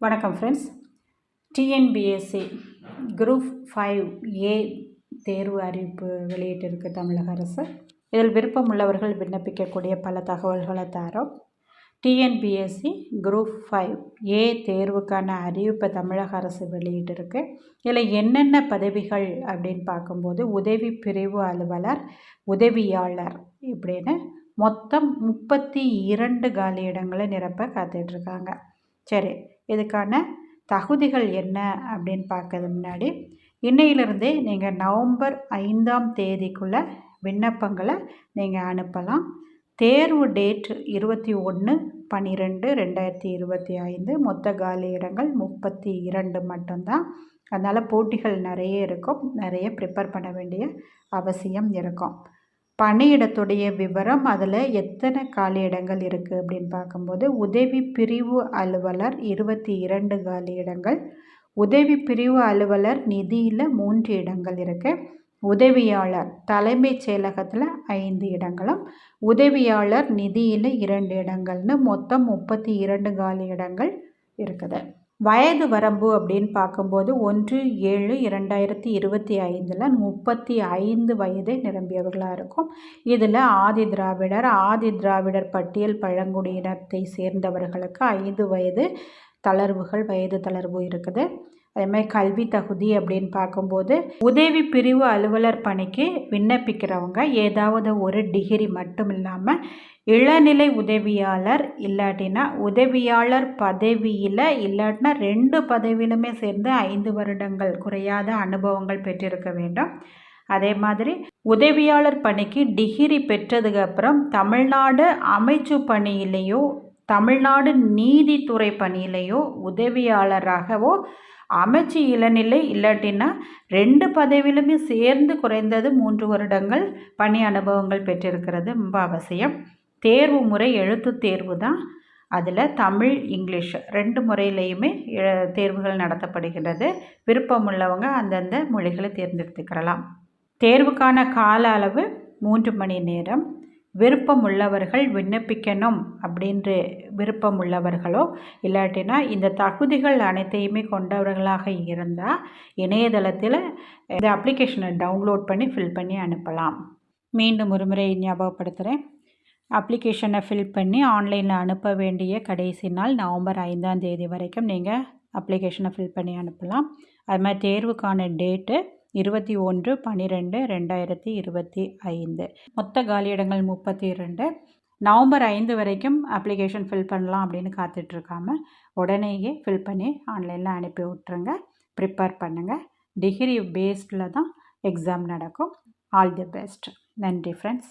வணக்கம் friends TNPSC group five A தேர்வு அறிவிப்பு வெளியிட்டிருக்கு தமிழக அரசு. இதில் விருப்பம் உள்ளவர்கள் விண்ணப்பிக்கக்கூடிய பல தகவல்களை தரோம். டிஎன்பிஎஸ்சி குரூப் ஃபைவ் ஏ தேர்வுக்கான அறிவிப்பை தமிழக அரசு வெளியிட்டிருக்கு. இதில் என்னென்ன பதவிகள் அப்படின்னு பார்க்கும்போது உதவி பிரிவு அலுவலர் உதவியாளர் இப்படின்னு மொத்தம் முப்பத்தி இரண்டு காலி இடங்களை நிரப்ப காத்துட்ருக்காங்க சரி இதுக்கான தகுதிகள் என்ன அப்படின்னு பார்க்கறது முன்னாடி இன்னையிலிருந்தே நீங்கள் நவம்பர் ஐந்தாம் தேதிக்குள்ளே விண்ணப்பங்களை நீங்கள் அனுப்பலாம். தேர்வு டேட் இருபத்தி ஒன்று பன்னிரெண்டு ரெண்டாயிரத்தி இருபத்தி ஐந்து மொத்த காலி இடங்கள் முப்பத்தி இரண்டு மட்டும்தான். அதனால் போட்டிகள் நிறைய இருக்கும் நிறைய ப்ரிப்பேர் பண்ண வேண்டிய அவசியம் இருக்கும். பணியிடத்துடைய விவரம் அதில் எத்தனை காலி இடங்கள் இருக்குது அப்படின்னு பார்க்கும்போது உதவி பிரிவு அலுவலர் இருபத்தி இரண்டு காலி இடங்கள் உதவி பிரிவு அலுவலர் நிதியில் மூன்று இடங்கள் இருக்குது உதவியாளர் தலைமைச் செயலகத்தில் ஐந்து இடங்களும் உதவியாளர் நிதியில் இரண்டு இடங்கள்னு மொத்தம் முப்பத்தி இரண்டு காலி இடங்கள் இருக்குது. வயது வரம்பு அப்படின்னு பார்க்கும்போது ஒன்று ஏழு இரண்டாயிரத்தி இருபத்தி ஐந்தில் முப்பத்தி ஐந்து வயதை நிரம்பியவர்களாக இருக்கும். இதில் ஆதி திராவிடர் ஆதி திராவிடர் பட்டியல் பழங்குடியினத்தை சேர்ந்தவர்களுக்கு ஐந்து வயது தளர்வுகள் வயது தளர்வு இருக்குது. அதேமாதிரி கல்வி தகுதி அப்படின்னு பார்க்கும்போது உதவி பிரிவு அலுவலர் பணிக்கு விண்ணப்பிக்கிறவங்க ஏதாவது ஒரு டிகிரி மட்டும் இல்லாமல் இளநிலை உதவியாளர் இல்லாட்டினா உதவியாளர் பதவியில் இல்லாட்டினா ரெண்டு பதவியிலுமே சேர்ந்து ஐந்து வருடங்கள் குறையாத அனுபவங்கள் பெற்றிருக்க வேண்டும். அதே மாதிரி உதவியாளர் பணிக்கு டிகிரி பெற்றதுக்கு அப்புறம் தமிழ்நாடு அமைச்சு பணியிலேயோ தமிழ்நாடு நீதித்துறை பணியிலேயோ உதவியாளராகவோ அமைச்சு இளநிலை இல்லாட்டின்னா ரெண்டு பதவியிலுமே சேர்ந்து குறைந்தது மூன்று வருடங்கள் பணி அனுபவங்கள் பெற்றிருக்கிறது. ரொம்ப அவசியம். தேர்வு முறை எழுத்து தேர்வு தான். அதில் தமிழ் இங்கிலீஷ் ரெண்டு முறையிலையுமே தேர்வுகள் நடத்தப்படுகிறது விருப்பம் உள்ளவங்க அந்தந்த மொழிகளை தேர்ந்தெடுத்துக்கிறலாம். தேர்வுக்கான கால அளவு மூன்று மணி நேரம். விருப்பம் உள்ளவர்கள் விண்ணப்பிக்கணும் அப்படின்ற விருப்பம் உள்ளவர்களோ இல்லாட்டினா இந்த தகுதிகள் அனைத்தையுமே கொண்டவர்களாக இருந்தால் இணையதளத்தில் இந்த அப்ளிகேஷனை டவுன்லோட் பண்ணி ஃபில் பண்ணி அனுப்பலாம். மீண்டும் ஒரு முறை ஞாபகப்படுத்துகிறேன் அப்ளிகேஷனை ஃபில் பண்ணி ஆன்லைனில் அனுப்ப வேண்டிய கடைசி நாள் நவம்பர் ஐந்தாம் தேதி வரைக்கும் நீங்கள் அப்ளிகேஷனை ஃபில் பண்ணி அனுப்பலாம். அது மாதிரி தேர்வுக்கான டேட்டு இருபத்தி ஒன்று பன்னிரெண்டு ரெண்டாயிரத்தி இருபத்தி ஐந்து. மொத்த காலியிடங்கள் முப்பத்தி இரண்டு. நவம்பர் ஐந்து வரைக்கும் அப்ளிகேஷன் ஃபில் பண்ணலாம் அப்படின்னு காத்துட்ருக்காம உடனேயே ஃபில் பண்ணி ஆன்லைனில் அனுப்பி விட்ருங்க ப்ரிப்பேர் பண்ணுங்கள் டிகிரி பேஸ்டில் தான் எக்ஸாம் நடக்கும். ஆல் தி பெஸ்ட் நன்றி ஃப்ரெண்ட்ஸ்